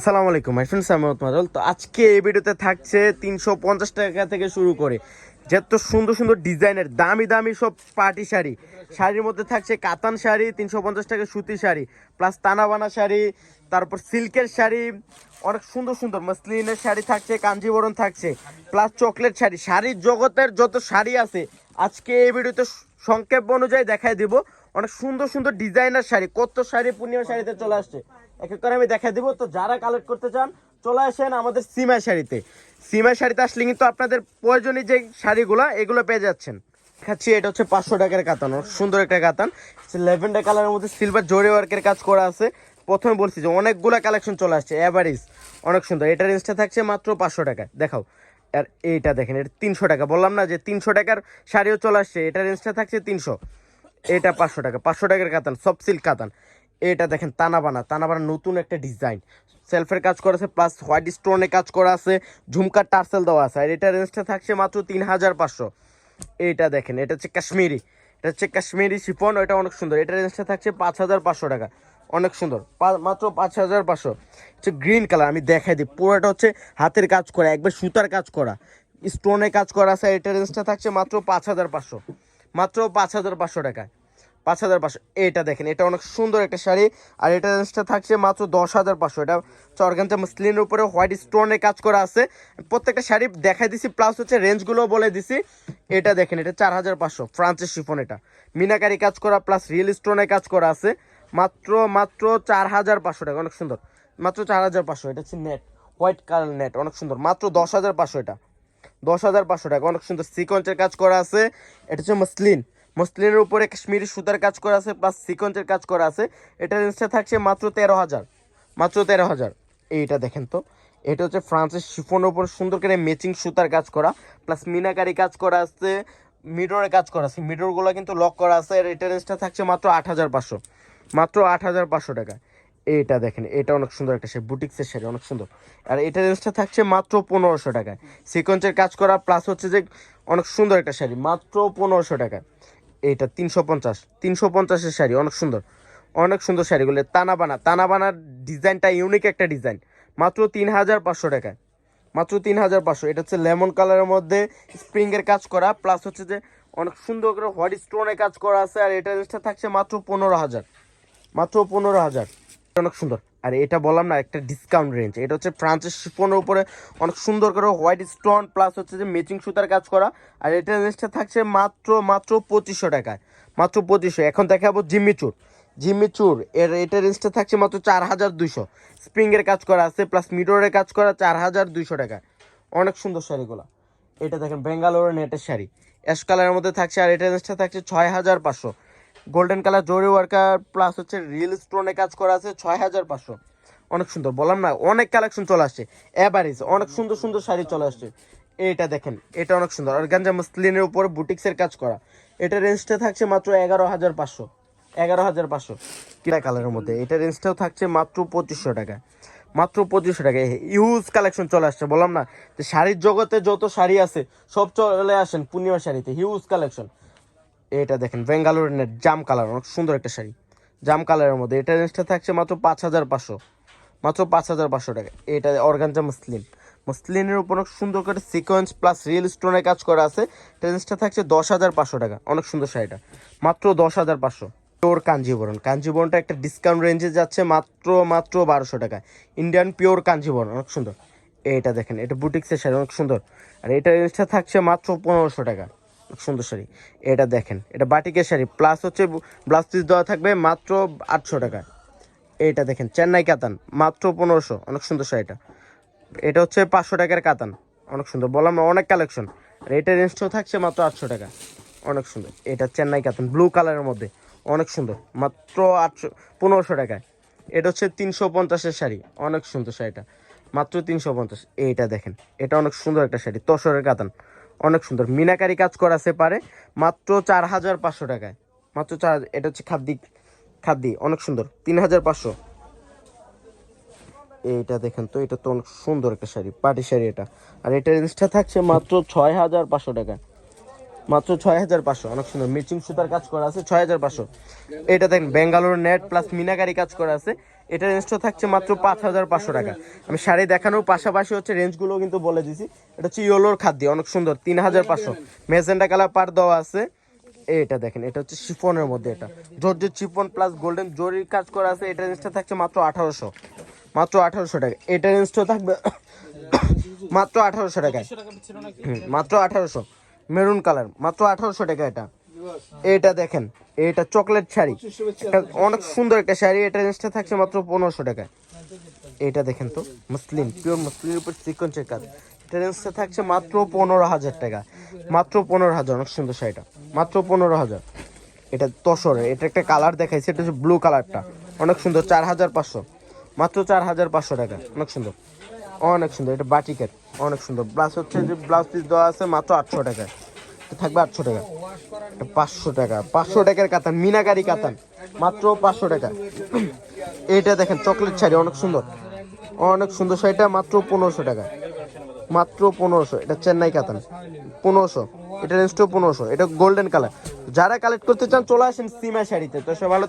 আসসালামু আলাইকুম my friends আমি মাজল তো আজকে এই ভিডিওতে থাকছে তিনশো পঞ্চাশ টাকা থেকে শুরু করে। যত সুন্দর সুন্দর ডিজাইনের দামি দামি সব পার্টি শাড়ি। শাড়ির মধ্যে থাকছে কাতান শাড়ি, তিনশো পঞ্চাশ টাকা সুতি শাড়ি প্লাস তানাবানা শাড়ি, তারপর সিল্কের শাড়ি, অনেক সুন্দর সুন্দর মসলিনের শাড়ি থাকছে, কাঞ্জিবরণ থাকছে প্লাস চকলেট শাড়ি। শাড়ির জগতের যত শাড়ি আছে, আজকে এই ভিডিওতে সংক্ষেপ অনুযায়ী দেখাই দিব। অনেক সুন্দর সুন্দর ডিজাইনার শাড়ি, কত শাড়ি পূর্ণিমা শাড়িতে চলে আসছে। এক এক করে আমি দেখা দিব। তো যারা কালেক্ট করতে চান, চলে আসেন আমাদের সিমাই শাড়িতে। সিমাই শাড়িতে আসলে কিন্তু আপনাদের প্রয়োজনীয় যে শাড়িগুলো, এগুলো পেয়ে যাচ্ছেন। দেখাচ্ছি, এটা হচ্ছে পাঁচশো টাকার কাতান সুন্দর একটা কাতান। লেভেন্ডার কালারের মধ্যে সিলভার জরি ওয়ার্কের কাজ করা আছে। প্রথমে বলছি যে অনেকগুলো কালেকশন চলে আসছে অ্যাভারেজ অনেক সুন্দর। এটা রেঞ্জটা থাকছে মাত্র পাঁচশো টাকা দেখাও, আর এইটা দেখেন, এটা তিনশো টাকা। বললাম না যে তিনশো টাকার শাড়িও চলে আসছে এটা রেঞ্জটা থাকছে তিনশো। এটা পাঁচশো টাকা, পাঁচশো টাকার কাতান সব সিল্ক কাতান। এটা দেখেন, তানাবানা। তানাবানা নতুন একটা ডিজাইন। সেলফের কাজ করা আছে, প্লাস হোয়াইট স্টোনে কাজ করা আছে, ঝুমকার টার্সেল দেওয়া আছে। আর এটা রেঞ্জটা থাকছে মাত্র তিন হাজার পাঁচশো। এইটা দেখেন, এটা হচ্ছে কাশ্মীরি। এটা হচ্ছে কাশ্মীরি শিফন, এটা অনেক সুন্দর। এটা রেঞ্জটা থাকছে পাঁচ হাজার পাঁচশো টাকা। অনেক সুন্দর। মাত্র পাঁচ হাজার পাঁচশো। হচ্ছে গ্রিন কালার, আমি দেখাই দিই। পুরোটা হচ্ছে হাতের কাজ করা, একবার সুতার কাজ করা। স্টোনে কাজ করা আছে এটা রেঞ্জটা থাকছে মাত্র পাঁচ হাজার পাঁচশো। মাত্র পাঁচ হাজার পাঁচশো টাকায় পাঁচ হাজার পাঁচশো। এটা দেখেন, এটা অনেক সুন্দর একটা শাড়ি। আর এটা রেঞ্জটা থাকছে মাত্র দশ হাজার পাঁচশো। এটা চরগাঞ্জা মসলিনের উপরে হোয়াইট স্টোনের কাজ করা আছে। প্রত্যেকটা শাড়ি দেখাই দিছি, প্লাস হচ্ছে রেঞ্জগুলো বলে দিছি। এটা দেখেন, এটা চার হাজার পাঁচশো, ফ্রান্সের শিফন এটা। মিনাকারি কাজ করা, প্লাস রিয়েল স্টোনের কাজ করা আছে। মাত্র মাত্র চার হাজার পাঁচশো টাকা, অনেক সুন্দর। মাত্র চার হাজার পাঁচশো, এটা হচ্ছে নেট হোয়াইট কালার নেট অনেক সুন্দর। মাত্র দশ হাজার পাঁচশো এটা। দশ হাজার পাঁচশো টাকা, অনেক সুন্দর। সিকোয়েন্সের কাজ করা আছে। এটা হচ্ছে মসলিন মসলিনের উপরে কাশ্মীরি সুতার কাজ করা আছে প্লাস সিকোয়েন্সের কাজ করা আছে। এটা রেঞ্জটা থাকছে মাত্র তেরো হাজার। মাত্র তেরো হাজার। এইটা দেখেন তো। এটা হচ্ছে ফ্রান্সের শিফনের উপর সুন্দর করে ম্যাচিং সুতার কাজ করা প্লাস মিনাকারি কাজ করা আছে মিডোরের কাজ করা আছে। মিডোরগুলো কিন্তু লক করা আছে, আর এটা রেঞ্জটা থাকছে মাত্র আট হাজার পাঁচশো। মাত্র আট হাজার পাঁচশো টাকা। এটা দেখেন, এটা অনেক সুন্দর একটা শাড়ি, বুটিক্সের শাড়ি, অনেক সুন্দর। আর এটা রেঞ্জটা থাকছে মাত্র পনেরোশো টাকায়। সিকোয়েন্সের কাজ করা প্লাস হচ্ছে যে অনেক সুন্দর একটা শাড়ি, মাত্র পনেরোশো টাকা এইটা তিনশো পঞ্চাশ। তিনশো পঞ্চাশের শাড়ি, অনেক সুন্দর। অনেক সুন্দর শাড়িগুলো। তানাবানা। তানাবানার ডিজাইনটা ইউনিক একটা ডিজাইন। মাত্র তিন হাজার পাঁচশো টাকায়। মাত্র তিন হাজার পাঁচশো। এটা হচ্ছে লেমন কালারের মধ্যে স্প্রিংয়ের কাজ করা। প্লাস হচ্ছে যে অনেক সুন্দর করে হোয়াইট স্টোনের কাজ করা আছে। আর এটা রেঞ্জটা থাকছে মাত্র পনেরো হাজার। মাত্র পনেরো হাজার। অনেক সুন্দর। আর এটা বললাম না, একটা ডিসকাউন্ট রেঞ্জ এটা হচ্ছে ফ্রান্সের শিফনের উপরে অনেক সুন্দর করে হোয়াইট স্টোন প্লাস হচ্ছে যে ম্যাচিং সুতার কাজ করা। আর এটা রেঞ্জটা থাকছে মাত্র মাত্র পঁচিশশো টাকায়। মাত্র পঁচিশশো। এখন দেখাবো জিম্মিচুর। জিম্মিচুর, এর এটা রেঞ্জটা থাকছে মাত্র চার হাজার দুইশো। স্প্রিংয়ের কাজ করা আছে প্লাস মিডোরের কাজ করা চার হাজার দুইশো টাকায়। অনেক সুন্দর শাড়িগুলো। এটা দেখেন বেঙ্গালোরের নেটের শাড়ি। অ্যাশ কালারের মধ্যে থাকছে আর এটা রেঞ্জটা থাকছে ছয় হাজার পাঁচশো। গোল্ডেন কালার জরি ওয়ার্কার প্লাস হচ্ছে রিল স্টোনে কাজ করা আছে ছয় হাজার পাঁচশো। অনেক সুন্দর, বললাম না, অনেক কালেকশন চলে আসছে। অ্যাভারেজ অনেক সুন্দর সুন্দর শাড়ি চলে আসছে। এইটা দেখেন, এটা অনেক সুন্দর। আর গাঞ্জা মসলিনের উপর বুটিক্সের কাজ করা। এটা রেঞ্জটা থাকছে মাত্র এগারো হাজার পাঁচশো। এগারো হাজার পাঁচশো। কিনা কালারের মধ্যে? এটা রেঞ্জটাও থাকছে মাত্র পঁচিশশো টাকা। মাত্র পঁচিশশো টাকা। ইউজ কালেকশন চলে আসছে, বললাম না। যে শাড়ির জগতে যত শাড়ি আছে, সব চলে আসেন পূর্ণিমা শাড়িতে। হিউজ কালেকশন এটা দেখেন বেঙ্গালোর নেট জাম কালার অনেক সুন্দর একটা শাড়ি। জাম কালারের মধ্যে, এটা রেঞ্জটা থাকছে মাত্র পাঁচ হাজার পাঁচশো। মাত্র পাঁচ হাজার পাঁচশো টাকা। এটা অর্গানজা মুসলিম। মুসলিনের উপর অনেক সুন্দর করে সিকোয়েন্স প্লাস রিয়েল স্টোনের কাজ করা আছে। রেঞ্জটা থাকছে দশ হাজার পাঁচশো টাকা। অনেক সুন্দর শাড়িটা। মাত্র দশ হাজার পাঁচশো। পিওর কাঞ্জিবরণ কাঞ্জিবরণটা একটা ডিসকাউন্ট রেঞ্জে যাচ্ছে মাত্র মাত্র বারোশো টাকা। ইন্ডিয়ান পিওর কাঞ্জিবরণ অনেক সুন্দর। এটা দেখেন, এটা বুটিক্সের শাড়ি, অনেক সুন্দর। আর এটা রেঞ্জটা থাকছে মাত্র পনেরোশো টাকা। সুন্দর শাড়ি। এটা দেখেন, এটা বাটিকের শাড়ি প্লাস হচ্ছে ব্লাউজ পিস দেওয়া থাকবে মাত্র আটশো টাকা। এইটা দেখেন, চেন্নাই কাতান, মাত্র পনেরোশো, অনেক সুন্দর শাড়িটা। এটা হচ্ছে পাঁচশো টাকার কাতান, অনেক সুন্দর। বললাম না, অনেক কালেকশন আর এটা রেঞ্জটাও থাকছে মাত্র আটশো টাকা, অনেক সুন্দর। এটা চেন্নাই কাতান ব্লু কালারের মধ্যে, অনেক সুন্দর, মাত্র আটশো, পনেরোশো টাকায়। এটা হচ্ছে তিনশো পঞ্চাশের শাড়ি, অনেক সুন্দর শাড়িটা, মাত্র তিনশো পঞ্চাশ। এইটা দেখেন, এটা অনেক সুন্দর একটা শাড়ি, তসরের কাতান। অনেক সুন্দর। মিনাকারি কাজ করা আছে পারে মাত্র চার হাজার পাঁচশো টাকায়। মাত্র চার, এটা হচ্ছে খাদ্যি খাদ্যি, অনেক সুন্দর তিন হাজার পাঁচশো। এইটা দেখেন তো, এটা তো অনেক সুন্দর একটা শাড়ি পার্টি শাড়ি এটা। আর এটা রেঞ্জটা থাকছে মাত্র ছয় হাজার পাঁচশো টাকা। মাত্র ছয় হাজার পাঁচশো, অনেক সুন্দর। মিচিং সুতার কাজ করা আছে ছয় হাজার পাঁচশো। এটা দেখেন বেঙ্গালোর নেট প্লাস মিনাকারি কাজ করা আছে। এটা রেঞ্জটা থাকছে মাত্র পাঁচ হাজার পাঁচশো টাকা। আমি শাড়ি দেখানোর পাশাপাশি হচ্ছে রেঞ্জগুলো কিন্তু বলে দিছি। এটা হচ্ছে ইয়োলোর খাদ্য, অনেক সুন্দর, তিন হাজার পাঁচশো। মেজেন্ডা কালার পার দেওয়া আছে। এটা দেখেন, এটা হচ্ছে শিফনের মধ্যে এটা। জর্জের শিফন প্লাস গোল্ডেন জরির কাজ করা আছে। এটা রেঞ্জটা থাকছে মাত্র আঠারোশো। মাত্র আঠারোশো টাকা। এটা রেঞ্জটা থাকবে মাত্র আঠারোশো টাকায়। মাত্র আঠারোশো। মেরুন কালার, মাত্র আঠারোশো টাকা এটা। এটা দেখেন এটা চকলেট শাড়ি। এটা অনেক সুন্দর একটা শাড়ি এটা রেঞ্জটা থাকছে মাত্র পনেরোশো টাকায়। এটা দেখেন তো মুসলিম পিওর মুসলিমের উপর সিকোয়েন্সের কাজ এটা রেঞ্জটা থাকছে মাত্র পনেরো হাজার টাকা। মাত্র পনেরো হাজার অনেক সুন্দর শাড়িটা। মাত্র পনেরো হাজার। এটা তসরের এটা একটা কালার দেখাইছে এটা হচ্ছে ব্লু কালারটা অনেক সুন্দর চার হাজার পাঁচশো। মাত্র চার হাজার পাঁচশো টাকা অনেক সুন্দর। অনেক সুন্দর এটা বাটিকের অনেক সুন্দর। ব্লাউজ হচ্ছে যে ব্লাউজ পিস দেওয়া আছে মাত্র আটশো টাকায়। থাকবে আটশো টাকা। পাঁচশো টাকা। পাঁচশো টাকার কাতান, মিনাকারি কাতান। মাত্র পাঁচশো টাকা। এইটা দেখেন, চকলেট শাড়ি, অনেক সুন্দর। অনেক সুন্দর শাড়িটা, মাত্র পনেরোশো টাকা। মাত্র পনেরোশো। এটা চেন্নাই কাতান। পনেরোশো। এটা রেঞ্জটাও পনেরোশো। এটা গোল্ডেন কালার যারা কালেক্ট করতে চান, চলে আসেন সিমা শাড়িতে। তো সে ভালো